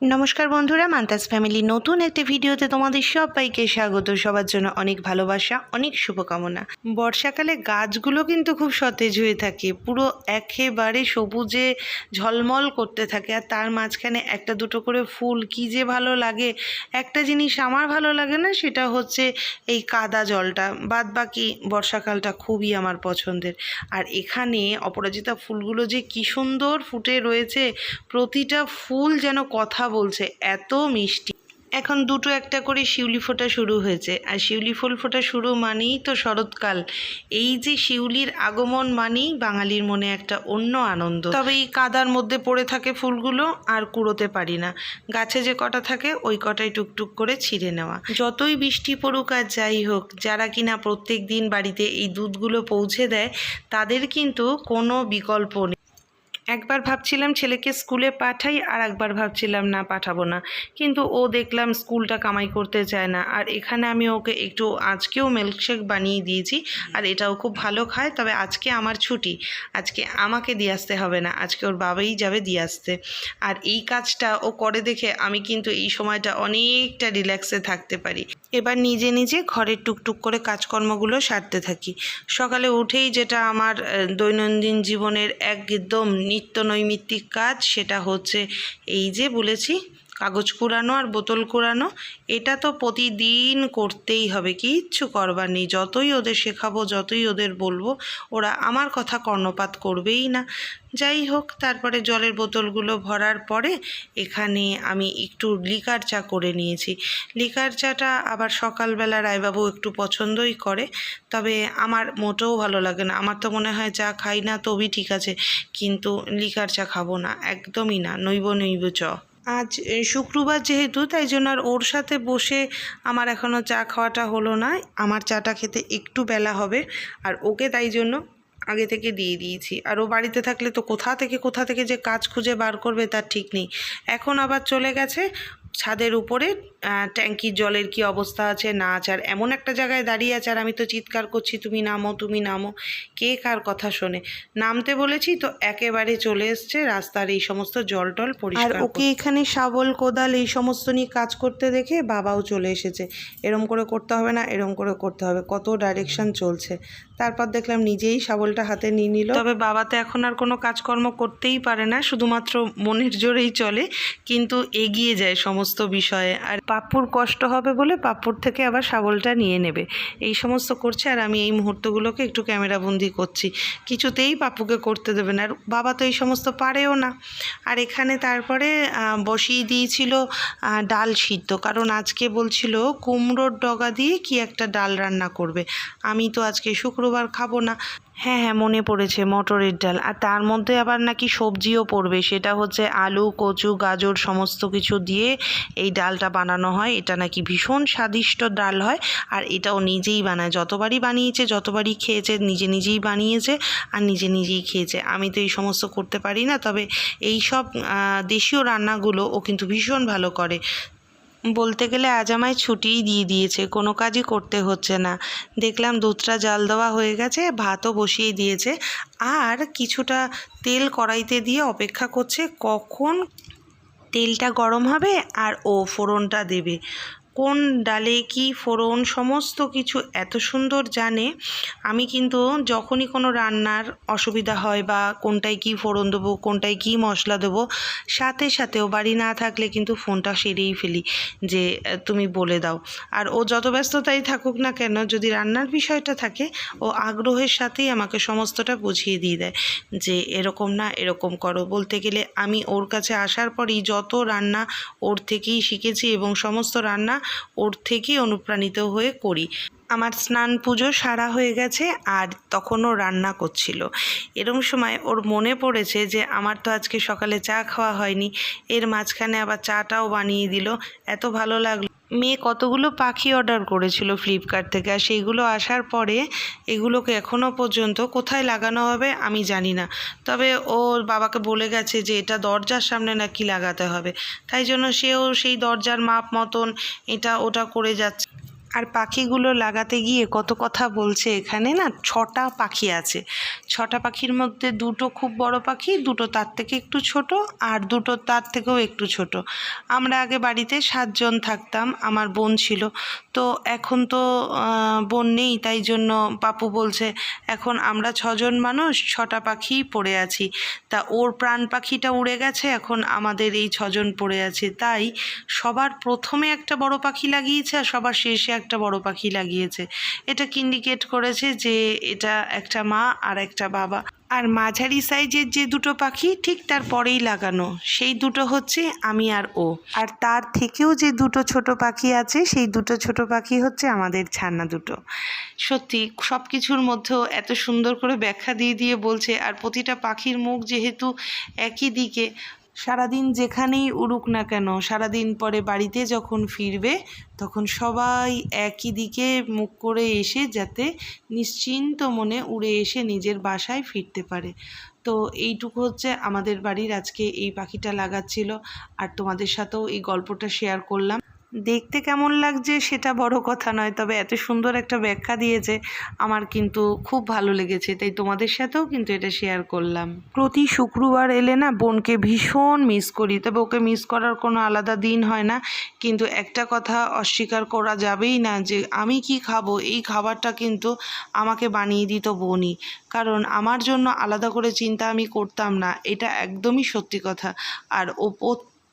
নমস্কার বন্ধুরা মান্তাস ফ্যামিলি নতুন একটি ভিডিওতে তোমাদের সবাইকে স্বাগত। সবার জন্য অনেক ভালোবাসা, অনেক শুভকামনা। বর্ষাকালে গাছগুলো কিন্তু খুব সতেজ হয়ে থাকে, পুরো একেবারে সবুজে ঝলমল করতে থাকে আর তার মাঝখানে একটা দুটো করে ফুল কি যে ভালো লাগে। একটা জিনিস আমার ভালো লাগে না, সেটা হচ্ছে এই কাদা জলটা। বাদ বাকি বর্ষাকালটা খুবই আমার পছন্দের। আর এখানে অপরাজিতা ফুলগুলো যে কি সুন্দর ফুটে রয়েছে, প্রতিটা ফুল যেন কথা বলছে, এত মিষ্টি। এখন দুটো একটা করে শিউলি ফোটা শুরু হয়েছে। আর শিউলি ফুল ফোটা শুরু মানেই তো শরৎকাল। এই যে শিউলির আগমন মানেই বাঙালির মনে একটা অন্য আনন্দ। তবে এই কাদার মধ্যে পড়ে থাকে ফুলগুলো আর কুড়োতে পারি না। গাছে যে কটা থাকে, ওই কটাই টুকটুক করে ছিঁড়ে নেওয়া। যতই বৃষ্টি পড়ুক আর যাই হোক, যারা কিনা প্রত্যেক দিন বাড়িতে এই দুধগুলো পৌঁছে দেয়, তাদের কিন্তু কোনো বিকল্প নেই। একবার ভাবছিলাম ছেলেকে স্কুলে পাঠাই আর একবার ভাবছিলাম, না, পাঠাবো না। কিন্তু ও দেখলাম স্কুলটা কামাই করতে চায় না। আর এখানে আমি ওকে একটু আজকেও মিল্কশেক বানিয়ে দিয়েছি আর এটাও খুব ভালো খায়, তবে আজকে আমার ছুটি। আজকে আমাকে দিয়ে আসতে হবে না, আজকে ওর বাবাই যাবে দিয়ে আসতে। আর এই কাজটা ও করে দেখে আমি কিন্তু এই সময়টা অনেকটা রিল্যাক্সে থাকতে পারি। এবার নিজে নিজে ঘরের টুকটুক করে কাজকর্মগুলো সারতে থাকি। সকালে উঠেই যেটা আমার দৈনন্দিন জীবনের একদম নিত্য নৈমিত্তিক কাজ সেটা হচ্ছে এই যে বলেছি কাগজ কুড়ানো আর বোতল কুড়ানো, এটা তো প্রতিদিন করতেই হবে, কিচ্ছু করবার নেই। যতই ওদের শেখাবো, যতই ওদের বলব, ওরা আমার কথা কর্ণপাত করবেই না। যাই হোক, তারপরে জলের বোতলগুলো ভরার পরে এখানে আমি একটু লিকার চা করে নিয়েছি। লিকার চাটা আবার সকালবেলা রায়বাবু একটু পছন্দই করে, তবে আমার মোটেও ভালো লাগে না। আমার তো মনে হয় চা খাই না তবেই ঠিক আছে, কিন্তু লিকার চা খাব না, একদমই না, নইব নইব চ। আজ শুক্রবার যেহেতু, তাই জন্য আর ওর সাথে বসে আমার এখনও চা খাওয়াটা হলো না। আমার চাটা খেতে একটু বেলা হবে, আর ওকে তাই জন্য আগে থেকে দিয়ে দিয়েছি। আর ও বাড়িতে থাকলে তো কোথা থেকে কোথা থেকে যে কাজ খুঁজে বার করবে তার ঠিক নেই। এখন আবার চলে গেছে ছাদের উপরে ট্যাঙ্কির জলের কি অবস্থা আছে না আছে আর এমন একটা জায়গায় দাঁড়িয়ে আছে আর আমি তো চিৎকার করছি তুমি নামো তুমি নামো। কে কার কথা শোনে? নামতে বলেছি তো একেবারে চলে এসছে রাস্তার এই সমস্ত জল টল পরিষ্কার আর ওকে এখানে শাবল কোদাল এই সমস্ত নিয়ে কাজ করতে দেখে বাবাও চলে এসেছে। এরম করে করতে হবে না এরম করে করতে হবে কত ডাইরেকশন চলছে। তারপর দেখলাম নিজেই শাবলটা হাতে নিয়ে নিল। তবে বাবা তো এখন আর কোনো কাজকর্ম করতেই পারে না শুধুমাত্র মনের জোরেই চলে কিন্তু এগিয়ে যায় সমস্ত বিষয়ে। আর পাপ্পুর কষ্ট হবে বলে পাপ্পুর থেকে আবার শাবলটা নিয়ে নেবে। এই সমস্ত করছে আর আমি এই মুহূর্তগুলোকে একটু ক্যামেরাবন্দি করছি। কিছুতেই পাপ্পুকে করতে দেবে না। আর বাবা তো এই সমস্ত পারেও না। আর এখানে তারপরে বসিয়ে দিয়েছিল ডাল সিদ্ধ। কারণ আজকে বলছিল, কুমড়োর ডগা দিয়ে কি একটা ডাল রান্না করবে। আমি তো আজকে শুক্রবার খাব না। হ্যাঁ হ্যাঁ মনে পড়েছে মটরের ডাল। আর তার মধ্যে আবার নাকি সবজিও পড়বে। সেটা হচ্ছে আলু, কচু, গাজর সমস্ত কিছু দিয়ে এই ডালটা বানানো হয়। এটা নাকি ভীষণ স্বাদিষ্ট ডাল হয় আর এটাও নিজেই বানায়। যতবারই বানিয়েছে, যতবারই খেয়েছে, নিজে নিজেই বানিয়েছে আর নিজে নিজেই খেয়েছে। আমি তো এই সমস্ত করতে পারি না, তবে এই সব দেশীয় রান্নাগুলো ও কিন্তু ভীষণ ভালো করে। বলতে গেলে আজ আমায় ছুটিই দিয়ে দিয়েছে, কোনো কাজই করতে হচ্ছে না। দেখলাম দুধটা জাল দেওয়া হয়ে গেছে, ভাতও বসিয়ে দিয়েছে। আর কিছুটা তেল কড়াইতে দিয়ে অপেক্ষা করছে কখন তেলটা গরম হবে আর ও ফোড়নটা দেবে। কোন ডালে কি ফোড়ন, সমস্ত কিছু এত সুন্দর জানে। আমি কিন্তু যখনই কোনো রান্নার অসুবিধা হয় বা কোনটায় কি ফোড়ন দেবো, কোনটায় কি মশলা দেবো, সাথে সাথে ও বাড়ি না থাকলে কিন্তু ফোনটা সেরেই ফেলি যে, তুমি বলে দাও। আর ও যত ব্যস্ততাই থাকুক না কেন, যদি রান্নার বিষয়টা থাকে, ও আগ্রহের সাথেই আমাকে সমস্তটা বুঝিয়ে দিয়ে দেয় যে, এরকম না, এরকম করো। বলতে গেলে আমি ওর কাছে আসার পরই যত রান্না ওর থেকেই শিখেছি এবং সমস্ত রান্না ওর থেকেই অনুপ্রাণিত হয়ে করি। আমার স্নান পুজো সারা হয়ে গেছে আর তখনও রান্না করছিল। এরম সময় ওর মনে পড়েছে যে, আমার তো আজকে সকালে চা খাওয়া হয়নি। এর মাঝখানে আবার চাটাও বানিয়ে দিল। এত ভালো লাগল। মেয়ে কতগুলো পাখি অর্ডার করেছিল ফ্লিপকার্ট থেকে আর সেইগুলো আসার পরে এগুলোকে এখনও পর্যন্ত কোথায় লাগানো হবে আমি জানি না। তবে ওর বাবাকে বলে গেছে যে এটা দরজার সামনে নাকি লাগাতে হবে। তাই জন্য সেও সেই দরজার মাপ মতন এটা ওটা করে যাচ্ছে। আর পাখিগুলো লাগাতে গিয়ে কত কথা বলছে এখানে না? ছটা পাখি আছে। ছটা পাখির মধ্যে দুটো খুব বড় পাখি, দুটো তার থেকে একটু ছোট আর দুটো তার থেকেও একটু ছোট। আমরা আগে বাড়িতে সাতজন থাকতাম, আমার বোন ছিল। তো এখন তো বোন নেই, তাই জন্য পাপু বলছে, এখন আমরা ছজন মানুষ, ছটা পাখিই পড়ে আছি। তা ওর প্রাণ পাখিটা উড়ে গেছে, এখন আমাদের এই ছজন পড়ে আছে। তাই সবার প্রথমে একটা বড় পাখি লাগিয়েছে আর সবার শেষে একটা বড় পাখি লাগিয়েছে। এটা ইন্ডিকেট করেছে যে এটা একটা মা আর একটা বাবা। আর মাঝারি সাইজের যে দুটো পাখি, ঠিক তার পরেই লাগানো। সেই দুটো হচ্ছে আমি আর ও। আর তার থেকেও যে দুটো ছোট পাখি আছে, সেই দুটো ছোট পাখি হচ্ছে আমাদের ছানা দুটো। সত্যি সব কিছুর মধ্যেও এত সুন্দর করে ব্যাখ্যা দিয়ে দিয়ে বলছে, আর প্রতিটা পাখির মুখ যেহেতু একই দিকে সারাদিন যেখানেই উড়ুক না কেন, সারাদিন পরে বাড়িতে যখন ফিরবে, তখন সবাই একই দিকে মুখ করে এসে যাতে নিশ্চিন্ত মনে উড়ে এসে নিজের বাসায় ফিরতে পারে। তো এইটুকু হচ্ছে আমাদের বাড়ির আজকে এই পাখিটা লাগাচ্ছিল। আর তোমাদের সাথেও এই গল্পটা শেয়ার করলাম। দেখতে কেমন লাগছে সেটা বড় কথা নয়, তবে এত সুন্দর একটা ব্যাখ্যা দিয়েছে, আমার কিন্তু খুব ভালো লেগেছে, তাই তোমাদের সাথেও কিন্তু এটা শেয়ার করলাম। প্রতি শুক্রবার এলে না বোনকে ভীষণ মিস করি, তবে ওকে মিস করার কোনো আলাদা দিন হয় না, কিন্তু একটা কথা অস্বীকার করা যাবেই না যে আমি কি খাব, এই খাবারটা কিন্তু আমাকে বানিয়ে দিত বোনই কারণ আমার জন্য আলাদা করে চিন্তা আমি করতাম না, এটা একদমই সত্যি কথা, আর ও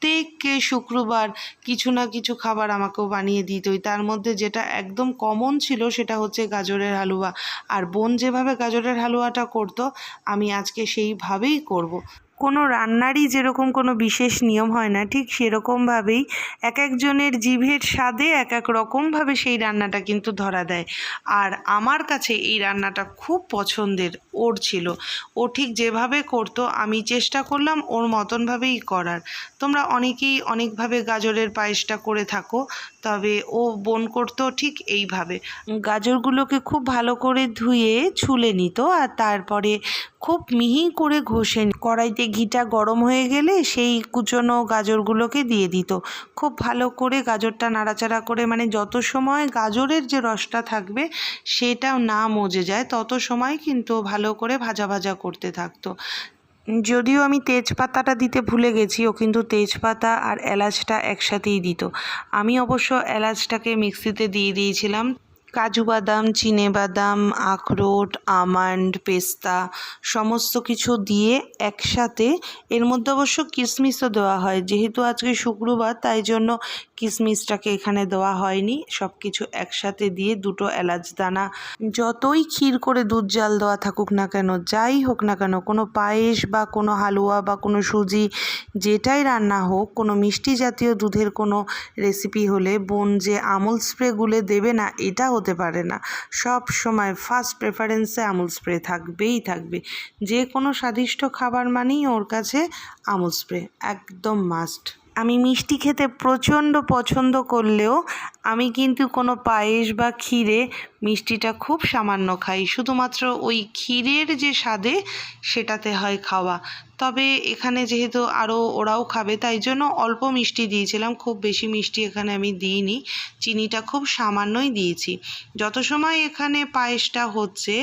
প্রত্যেক শুক্রবার কিছু না কিছু খাবার আমাকেও বানিয়ে দিতই তার মধ্যে যেটা একদম কমন ছিল সেটা হচ্ছে গাজরের হালুয়া আর বোন যেভাবে গাজরের হালুয়াটা করতো, আমি আজকে সেইভাবেই করব। কোনো রান্নারই যেরকম কোনো বিশেষ নিয়ম হয় না, ঠিক সেরকমভাবেই এক একজনের জিভের স্বাদে এক এক রকমভাবে সেই রান্নাটা কিন্তু ধরা দেয়। আর আমার কাছে এই রান্নাটা খুব পছন্দের, ওর ছিল। ও ঠিক যেভাবে করতো, আমি চেষ্টা করলাম ওর মতনভাবেই করার। তোমরা অনেকেই অনেকভাবে গাজরের পায়েসটা করে থাকো, তবে ও বোন করতো ঠিক এইভাবে। গাজরগুলোকে খুব ভালো করে ধুয়ে, ছুলে নিত আর তারপরে খুব মিহি করে ঘষে কড়াইতে ঘিটা গরম হয়ে গেলে সেই কুচনো গাজরগুলোকে দিয়ে দিত। খুব ভালো করে গাজরটা নাড়াচাড়া করে মানে যত সময় গাজরের যে রসটা থাকবে সেটাও না মজে যায়, তত সময় কিন্তু ভালো করে ভাজা ভাজা করতে থাকতো। যদিও আমি তেজপাতাটা দিতে ভুলে গেছি, ও কিন্তু তেজপাতা আর এলাচটা একসাথেই দিত। আমি অবশ্য এলাচটাকে মিক্সিতে দিয়ে দিয়েছিলাম। কাজু বাদাম, চিনে বাদাম, আখরোট, আমন্ড, পেস্তা সমস্ত কিছু দিয়ে একসাথে। এর মধ্যে অবশ্য কিশমিশও দেওয়া হয়। যেহেতু আজকে শুক্রবার, তাই জন্য কিশমিশটাকে এখানে দেওয়া হয়নি। সব কিছু একসাথে দিয়ে দুটো এলাচ দানা, যতই ক্ষীর করে দুধ জাল দেওয়া থাকুক না কেন, যাই হোক না কেন, কোনো পায়েস বা কোনো হালুয়া বা কোনো সুজি, যেটাই রান্না হোক, কোনো মিষ্টি জাতীয় দুধের কোনো রেসিপি হলে বোন যে আমুল স্প্রে গুলে দেবে না, এটা হতে পারে না। সব সময় ফার্স্ট প্রেফারেন্সে আমুল স্প্রে থাকবেই থাকবে। যে কোনো স্বাদিষ্ট খাবার মানেই ওর কাছে আমুল স্প্রে একদম মাস্ট আমি মিষ্টি খেতে প্রচণ্ড পছন্দ করলেও আমি কিন্তু কোনো পায়েস বা ক্ষীরে মিষ্টিটা খুব সামান্য খাই। শুধুমাত্র ওই ক্ষীরের যে স্বাদে সেটাতে হয় খাওয়া। তবে এখানে যেহেতু আরও ওরাও খাবে, তাই জন্য অল্প মিষ্টি দিয়েছিলাম। খুব বেশি মিষ্টি এখানে আমি দিইনি। চিনিটা খুব সামান্যই দিয়েছি। যত সময় এখানে পায়েসটা হচ্ছে,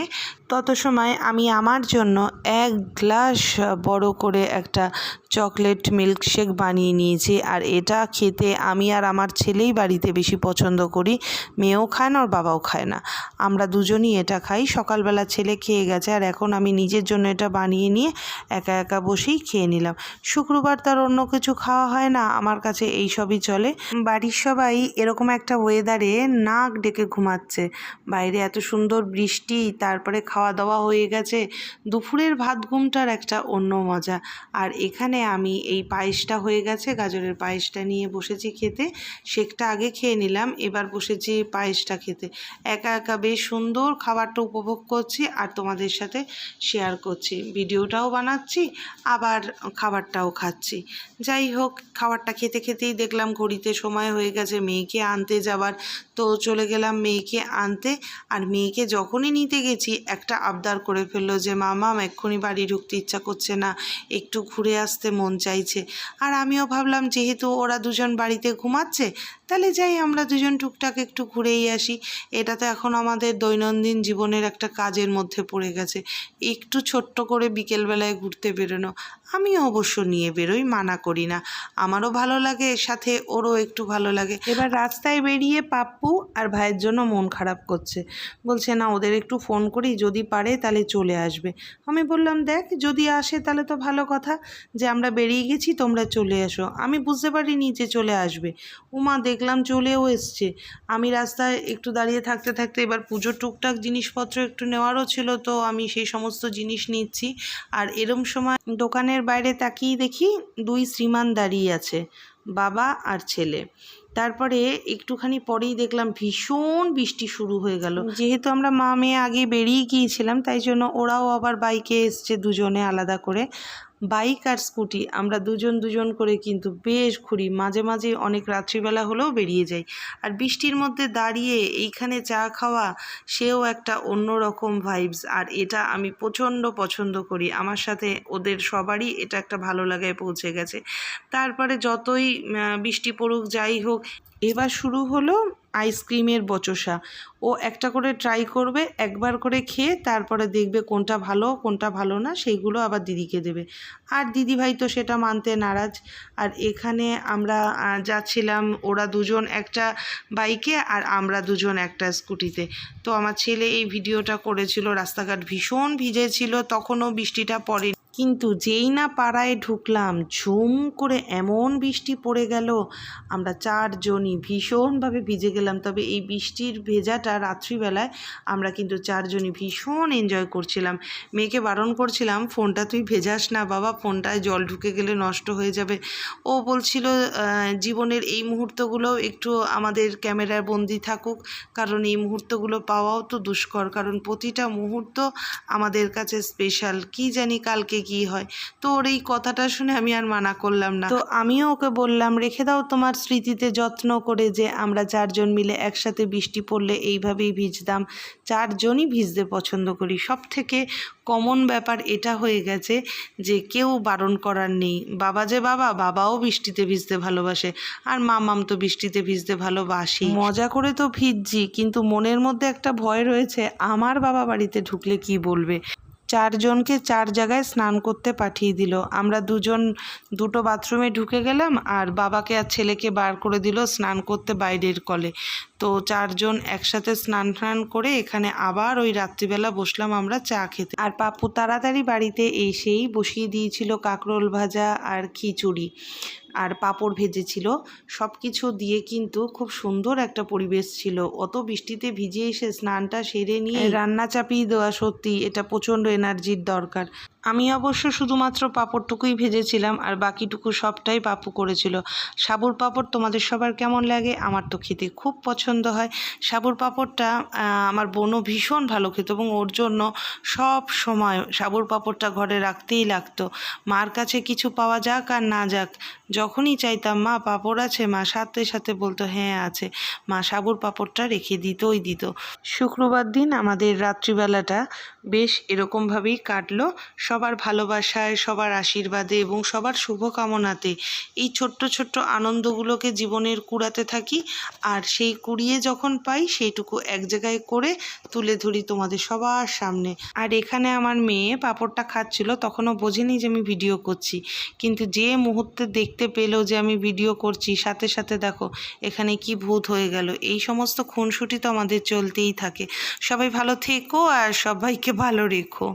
তত সময় আমি আমার জন্য এক গ্লাস বড় করে একটা চকলেট মিল্কশেক বানিয়ে নিয়েছি। আর এটা খেতে আমি আর আমার ছেলেই বাড়িতে বেশি পছন্দ করি, মেয়েও খায় না, ওর বাবাও খায় না। আমরা দুজনই এটা খাই। সকালবেলা ছেলে খেয়ে গেছে, আর এখন আমি নিজের জন্য এটা বানিয়ে নিয়ে একা একা বসেই খেয়ে নিলাম। শুক্রবার তার অন্য কিছু খাওয়া হয় না, আমার কাছে এই সবই চলে। বাড়ির সবাই এরকম একটা ওয়েদারে নাক ডেকে ঘুমাচ্ছে। বাইরে এত সুন্দর বৃষ্টি, তারপরে খাওয়া দাওয়া হয়ে গেছে। দুপুরের ভাত ঘুমটার একটা অন্য মজা। আর এখানে আমি এই পায়েসটা হয়ে গেছে, গাজরের পায়েসটা নিয়ে বসেছি খেতে। শেকটা আগে খেয়ে নিলাম। এবার বসেছি পায়েসটা খেতে। একা একা বেশ সুন্দর খাবারটা উপভোগ করছি আর তোমাদের সাথে শেয়ার করছি। ভিডিওটাও বানাচ্ছি, আবার খাবারটাও খাচ্ছি। যাই হোক, খাবারটা খেতে খেতেই দেখলাম ঘড়িতে সময় হয়ে গেছে। মেয়েকে আনতে যাবার তো চলে গেলাম মেয়েকে আনতে। আর মেয়েকে যখনই নিতে গেছি, একটা আবদার করে ফেলল যে মামাম এক্ষুনি বাড়ি ঢুকতে ইচ্ছা করছে না, একটু ঘুরে আসতে মন চাইছে। আর আমিও ভাবলাম, যেহেতু ওরা দুজন বাড়িতে ঘুমাচ্ছে, তাহলে যাই, আমরা দুজন টুকটাক একটু ঘুরেই আসি। এটা তো এখন আমাদের দৈনন্দিন জীবনের একটা কাজের মধ্যে পড়ে গেছে। একটু ছোট্ট করে বিকেলবেলায় ঘুরতে বেরোনো। আমিও অবশ্য নিয়ে বেরোই, মানা করি না। আমারও ভালো লাগে, এর সাথে ওরও একটু ভালো লাগে। এবার রাস্তায় বেরিয়ে পাপ্পু আর ভাইয়ের জন্য মন খারাপ করছে। বলছে, না, ওদের একটু ফোন করি, যদি পারে তাহলে চলে আসবে। আমি বললাম, দেখ, যদি আসে তাহলে তো ভালো কথা, যে আমরা বেরিয়ে গেছি, তোমরা চলে এসো। আমি বুঝতে পারিনি যে চলে আসবে। উমা, দেখলাম চলেও এসছে। আমি রাস্তায় একটু দাঁড়িয়ে থাকতে থাকতে এবার পুজোর টুকটাক জিনিসপত্র একটু নেওয়ারও ছিল, তো আমি সেই সমস্ত জিনিস নিচ্ছি। আর এরম সময় দোকানের বাইরে তাকিয়ে দেখি দুই শ্রীমান দাঁড়িয়ে আছে বাবা আর ছেলে। তারপরে একটুখানি পরেই দেখলাম ভীষণ বৃষ্টি শুরু হয়ে গেল। যেহেতু আমরা মা মেয়ে আগে বেরিয়ে গিয়েছিলাম তাই জন্য ওরাও আবার বাইকে এসছে দুজনে আলাদা করে। বাইক আর স্কুটি, আমরা দুজন দুজন করে কিন্তু বেশ ঘুরি। মাঝে মাঝে অনেক রাত্রিবেলা হলেও বেরিয়ে যাই। আর বৃষ্টির মধ্যে দাঁড়িয়ে এইখানে চা খাওয়া, সেও একটা অন্যরকম ভাইবস আর এটা আমি প্রচণ্ড পছন্দ করি। আমার সাথে ওদের সবারই এটা একটা ভালো লাগায় পৌঁছে গেছে। তারপরে যতই বৃষ্টি পড়ুক, যাই হোক, এবার শুরু হলো আইসক্রিমের বচসা। ও একটা করে ট্রাই করবে, একবার করে খেয়ে তারপরে দেখবে কোনটা ভালো কোনটা ভালো না, সেইগুলো আবার দিদিকে দেবে। আর দিদিভাই তো সেটা মানতে নারাজ। আর এখানে আমরা যাচ্ছিলাম ওরা দুজন একটা বাইকে আর আমরা দুজন একটা স্কুটিতে তো আমার ছেলে এই ভিডিওটা করেছিল, রাস্তাঘাট ভীষণ ভিজেছিল, তখনও বৃষ্টিটা পড়ে কিন্তু যেই না পাড়ায় ঢুকলাম, ঝুম করে এমন বৃষ্টি পড়ে গেল, আমরা চারজনই ভীষণভাবে ভিজে গেলাম। তবে এই বৃষ্টির ভেজাটা রাত্রিবেলায় আমরা কিন্তু চারজনই ভীষণ এনজয় করছিলাম। মেয়েকে বারণ করছিলাম, ফোনটা তুই ভেজাস না বাবা, ফোনটায় জল ঢুকে গেলে নষ্ট হয়ে যাবে। ও বলছিল জীবনের এই মুহূর্তগুলো একটু আমাদের ক্যামেরায় বন্দি থাকুক, কারণ এই মুহূর্তগুলো পাওয়াও তো দুষ্কর। কারণ প্রতিটা মুহূর্ত আমাদের কাছে স্পেশাল কি জানি কালকে কি হয়। তো ওর এই কথাটা শুনে আমি আর মানা করলাম না। তো আমিও ওকে বললাম রেখে দাও তোমার স্মৃতিতে যত্ন করে যে আমরা চারজন মিলে একসাথে বৃষ্টি পড়লে এইভাবেই ভিজতাম। চারজনই ভিজতে পছন্দ করি। সব থেকে কমন ব্যাপার এটা হয়ে গেছে যে কেউ বারণ করার নেই। বাবা যে বাবা বাবাও বৃষ্টিতে ভিজতে ভালোবাসে আর মামাম তো বৃষ্টিতে ভিজতে ভালোবাসি মজা করে তো ভিজছি কিন্তু মনের মধ্যে একটা ভয় রয়েছে আমার বাবা বাড়িতে ঢুকলে কি বলবে? চারজনকে চার জায়গায় স্নান করতে পাঠিয়ে দিল। আমরা দুজন দুটো বাথরুমে ঢুকে গেলাম আর বাবাকে আর ছেলেকে বার করে দিল স্নান করতে বাইরের কলে। তো চারজন একসাথে স্নান টান করে এখানে আবার ওই রাত্রিবেলা বসলাম আমরা চা খেতে। আর পাপু তাড়াতাড়ি বাড়িতে এসেই বসিয়ে দিয়েছিল কাঁকরোল ভাজা আর খিচুড়ি। আর পাঁপড় ভেজেছিল। সব কিছু দিয়ে কিন্তু খুব সুন্দর একটা পরিবেশ ছিল। অত বৃষ্টিতে ভিজে এসে স্নানটা সেরে নিয়ে রান্না চাপিয়ে দেওয়া সত্যি এটা প্রচণ্ড এনার্জির দরকার। আমি অবশ্য শুধুমাত্র পাঁপড়টুকুই ভেজেছিলাম আর বাকিটুকু সবটাই পাপু করেছিল। সাবুর পাঁপড় তোমাদের সবার কেমন লাগে? আমার তো খেতে খুব পছন্দ হয়। সাবুর পাঁপড়টা আমার বোনও ভীষণ ভালো খেত এবং ওর জন্য সব সময় সাবুর পাঁপড়টা ঘরে রাখতেই লাগতো। মার কাছে কিছু পাওয়া যাক আর না যাক যখনই চাইতাম, মা, পাঁপড় আছে। মা সাথে সাথে বলতো হ্যাঁ আছে। মা সাবুর পাঁপড়টা রেখে দিতই দিত। শুক্রবার দিন আমাদের রাত্রিবেলাটা বেশ এরকমভাবেই কাটলো। সবার ভালোবাসায়, সবার আশীর্বাদে এবং সবার শুভকামনাতে এই ছোট্ট ছোট্ট আনন্দগুলোকে জীবনের কুড়াতে থাকি। আর সেই কুড়িয়ে যখন পাই, সেইটুকু এক জায়গায় করে তুলে ধরি তোমাদের সবার সামনে। আর এখানে আমার মেয়ে পাঁপড়টা খাচ্ছিল, তখনও বোঝেনি যে আমি ভিডিও করছি। কিন্তু যে মুহূর্তে দেখতে পেল যে আমি ভিডিও করছি। সাথে সাথে দেখো, এখানে কি ভূত হয়ে গেল। এই সমস্ত খুনসুটি তো আমাদের চলতেই থাকে। সবাই ভালো থেকো আর সবাইকে ভালো রেখো।